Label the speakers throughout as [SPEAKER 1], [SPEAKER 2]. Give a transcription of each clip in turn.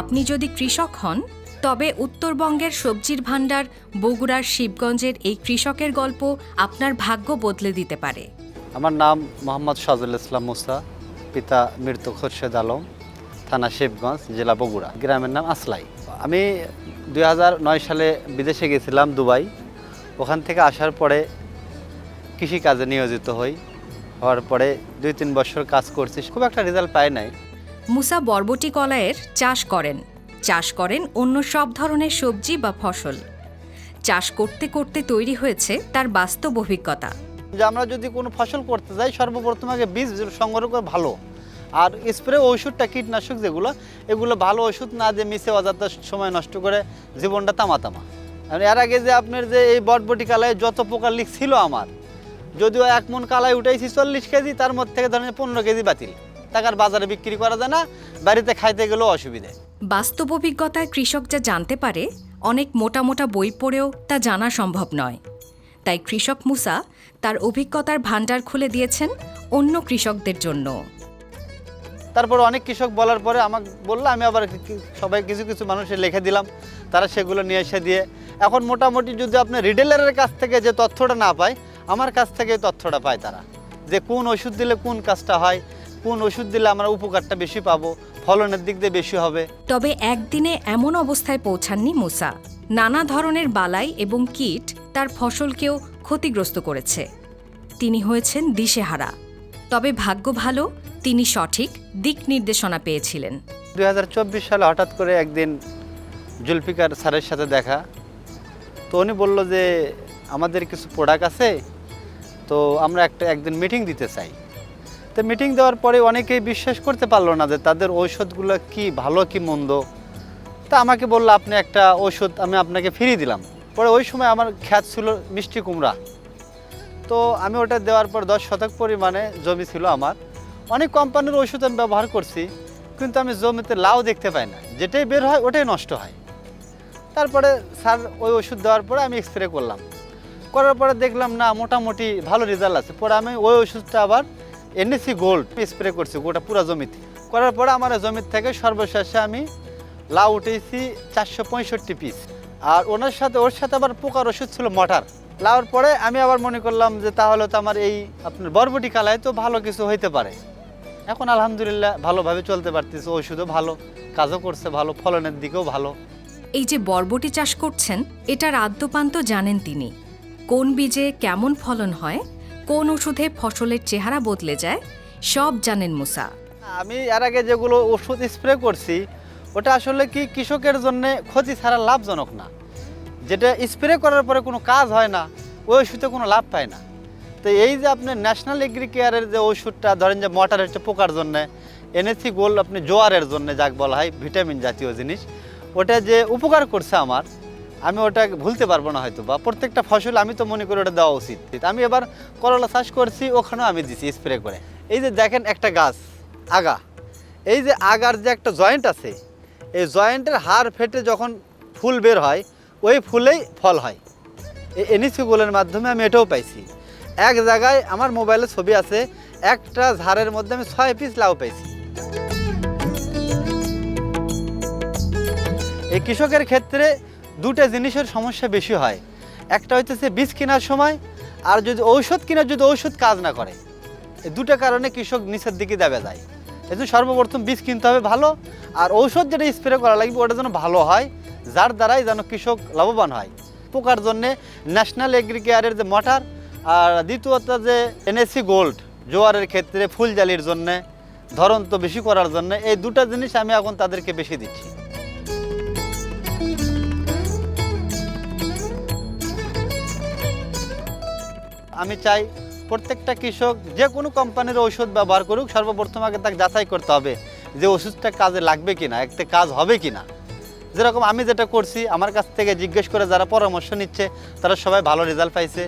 [SPEAKER 1] আপনি যদি কৃষক হন, তবে উত্তরবঙ্গের সবজির ভাণ্ডার, বগুড়ার শিবগঞ্জের এই কৃষকের গল্প আপনার ভাগ্য বদলে দিতে পারে।
[SPEAKER 2] আমার নাম মোহাম্মদ সাজুল ইসলাম মুসা, পিতা মৃত্যু খোরশেদ আলম, থানা শিবগঞ্জ, জেলা বগুড়া, গ্রামের নাম আসলাই। আমি দুই হাজার নয় সালে বিদেশে গেছিলাম দুবাই। ওখান থেকে আসার পরে কৃষিকাজে নিয়োজিত হই। হওয়ার পরে দুই তিন বছর কাজ করছি, খুব একটা রেজাল্ট পাই নাই।
[SPEAKER 1] মুসা বরবটি কলাইয়ের চাষ করেন। চাষ করেন অন্য সব ধরনের সবজি বা ফসল। চাষ করতে করতে তৈরি হয়েছে তার বাস্তব অভিজ্ঞতা।
[SPEAKER 2] যে আমরা যদি কোনো ফসল করতে যাই, সর্বপ্রথম আগে বীজ সংগ্রহ করে ভালো। আর স্প্রে ওষুধটা কীটনাশক যেগুলো, এগুলো ভালো ওষুধ না দিয়ে মিশে অযথা সময় নষ্ট করে জীবনটা তামা তামা আর এর আগে যে আপনার যে এই বটবটি কালায় যত প্রকার লিক ছিল আমার, যদিও এক মন কালায় উঠাইছি চল্লিশ কেজি, তার মধ্যে থেকে ধরেন পনেরো কেজি বাতিল। টাকার বাজারে বিক্রি করা যায় না বাড়িতে খাইতে গেলেও অসুবিধে।
[SPEAKER 1] বাস্তব অভিজ্ঞতায় কৃষক যা জানতে পারে অনেক মোটা মোটা বই পড়েও তা জানা সম্ভব নয়। তাই কৃষক মুসা তার অভিজ্ঞতার ভাণ্ডার খুলে দিয়েছেন অন্য কৃষকদের জন্য।
[SPEAKER 2] তারপর অনেক কৃষক বলার পরে আমাকে বলল আমি আবার সবাই কিছু কিছু মানুষের লিখে দিলাম তারা সেগুলো নিয়ে এসে দিয়ে। এখন মোটামুটি যদি আপনি রিটেলারের কাছ থেকে যে তথ্যটা না পায় আমার কাছ থেকে তথ্যটা পায় তারা যে কোন ওষুধ দিলে কোন কাজটা হয় কোন ওষুধ দিলে আমরা উপকারটা বেশি পাবো ফলনের দিক দিয়ে বেশি হবে।
[SPEAKER 1] তবে একদিনে এমন অবস্থায় পৌঁছাননি মুসা। নানা ধরনের বালাই এবং কীট তার ফসলকেও ক্ষতিগ্রস্ত করেছে। তিনি হয়েছেন দিশেহারা। তবে ভাগ্য ভালো তিনি সঠিক দিক নির্দেশনা পেয়েছিলেন।
[SPEAKER 2] দু হাজার চব্বিশ সালে হঠাৎ করে একদিন জুলফিকার স্যারের সাথে দেখা। তো উনি বলল যে আমাদের কিছু প্রোডাক্ট আছে তো আমরা একটা একদিন মিটিং দিতে চাই। তো মিটিং দেওয়ার পরে অনেকেই বিশ্বাস করতে পারল না যে তাদের ঔষধগুলো কি ভালো, কি মন্দ। তা আমাকে বলল, আপনি একটা ওষুধ আমি আপনাকে ফিরিয়ে দিলাম। পরে ওই সময় আমার খ্যাত ছিল মিষ্টি কুমড়া। তো আমি ওটা দেওয়ার পর দশ শতক পরিমাণে জমি ছিল আমার। অনেক কোম্পানির ওষুধ আমি ব্যবহার করছি, কিন্তু আমি জমিতে লাউ দেখতে পাই না। যেটাই বের হয়, ওটাই নষ্ট হয়। তারপরে স্যার ওই ওষুধ দেওয়ার পরে আমি স্প্রে করলাম। করার পরে দেখলাম, না, মোটামুটি ভালো রেজাল্ট আছে। পরে আমি ওই ওষুধটা আবার এনএসি গোল্ড স্প্রে করছি, গোটা পুরো জমিতে। করার পরে আমার জমির থেকে সর্বশেষে আমি লাউ উঠেছি চারশো পঁয়ষট্টি পিস আর ওনার সাথে, ওর সাথে আবার পোকার ওষুধ ছিল মটার। লাউর পরে আমি আবার মনে করলাম যে তাহলে তো আমার এই আপনার বরবটি কালায় তো ভালো কিছু হইতে পারে। এখন আলহামদুলিল্লাহ ভালোভাবে চলতে পারতেছে, ওষুধও ভালো, কাজও করছে ভালো, ফলনের দিকেও ভালো।
[SPEAKER 1] এই যে বরবটি চাষ করছেন, এটার আদ্যপান্ত জানেন তিনি। কোন বীজে কেমন ফলন হয়? কোন ওষুধে ফসলের চেহারা বদলে যায়, সব জানেন মুসা।
[SPEAKER 2] আমি এর আগে যেগুলো ওষুধ স্প্রে করছি, ওটা আসলে কি কৃষকের জন্য ক্ষতি ছাড়া লাভজনক না। যেটা স্প্রে করার পরে কোনো কাজ হয় না, ওই ওষুধে কোনো লাভ পায় না। তো এই যে আপনি ন্যাশনাল এগ্রি কেয়ারের যে ওষুধটা, ধরেন যে মটার হচ্ছে পোকার জন্য, এনএসি গোল্ড, আপনি জোয়ারের জন্য যাক বলা হয়, ভিটামিন জাতীয় জিনিস, ওটা যে উপকার করছে আমার আমি ওটা ভুলতে পারব না হয়তো বা। প্রত্যেকটা ফসল আমি তো মনে করি ওটা দেওয়া উচিত। আমি এবার করলা চাষ করছি, ওখানেও আমি দিছি স্প্রে করে। এই যে দেখেন একটা গাছ, আগা। এই যে আগার যে একটা জয়েন্ট আছে, এই জয়েন্টের হাড় ফেটে যখন ফুল বের হয়, ওই ফুলেই ফল হয়। এই এনএসি গোলের মাধ্যমে আমি এটাও পাইছি। এক জায়গায় আমার মোবাইলে ছবি আছে, একটা ঝাড়ের মধ্যে আমি ছয় পিস লাউ পাইছি। এই কৃষকের ক্ষেত্রে দুটা জিনিসের সমস্যা বেশি হয়। একটা হইতেছে বীজ কেনার সময়, আর যদি ঔষধ কেনার যদি ঔষধ কাজ না করে, এই দুটো কারণে কৃষক নিচের দিকে দেবে যায়। এই জন্য সর্বপ্রথম বীজ কিনতে হবে ভালো, আর ঔষধ যেটা স্প্রে করা লাগবে ওটা যেন ভালো হয়, যার দ্বারাই যেন কৃষক লাভবান হয়। পোকার জন্যে ন্যাশনাল এগ্রিকেয়ারের যে মটার আর দ্বিতীয়ত যে এনএসসি গোল্ড জোয়ারের ক্ষেত্রে ফুলজালির জন্যে, ধরন্ত বেশি করার জন্য, এই দুটো জিনিস আমি এখন তাদেরকে বেশি দিচ্ছি। আমি চাই প্রত্যেকটা কৃষক যে কোনো কোম্পানির ঔষধ ব্যবহার করুক, সর্বপ্রথম আগে তাকে যাচাই করতে হবে যে ওষুধটা কাজে লাগবে কিনা, একটা কাজ হবে কিনা। যেরকম আমি যেটা করছি, আমার কাছ থেকে জিজ্ঞেস করে যারা পরামর্শ নিচ্ছে, তারা সবাই ভালো রেজাল্ট পাইছে।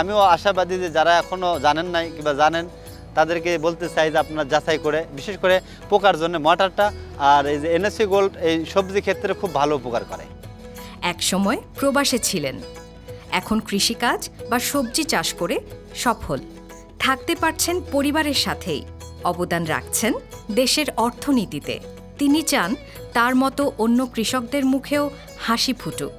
[SPEAKER 2] আমিও আশাবাদী যে যারা এখনও জানেন নাই কিংবা জানেন, তাদেরকে বলতে চাই যে আপনার যাচাই করে, বিশেষ করে পোকার জন্য মটারটা আর এই যে এনএসসি গোল্ড এই সবজি ক্ষেত্রে খুব ভালো উপকার করে।
[SPEAKER 1] একসময় প্রবাসে ছিলেন। এখন কৃষিকাজ বা সবজি চাষ করে সফল। থাকতে পারছেন পরিবারের সাথেই। অবদান রাখছেন দেশের অর্থনীতিতে। তিনি চান তার মতো অন্য কৃষকদের মুখেও হাসি ফুটুক।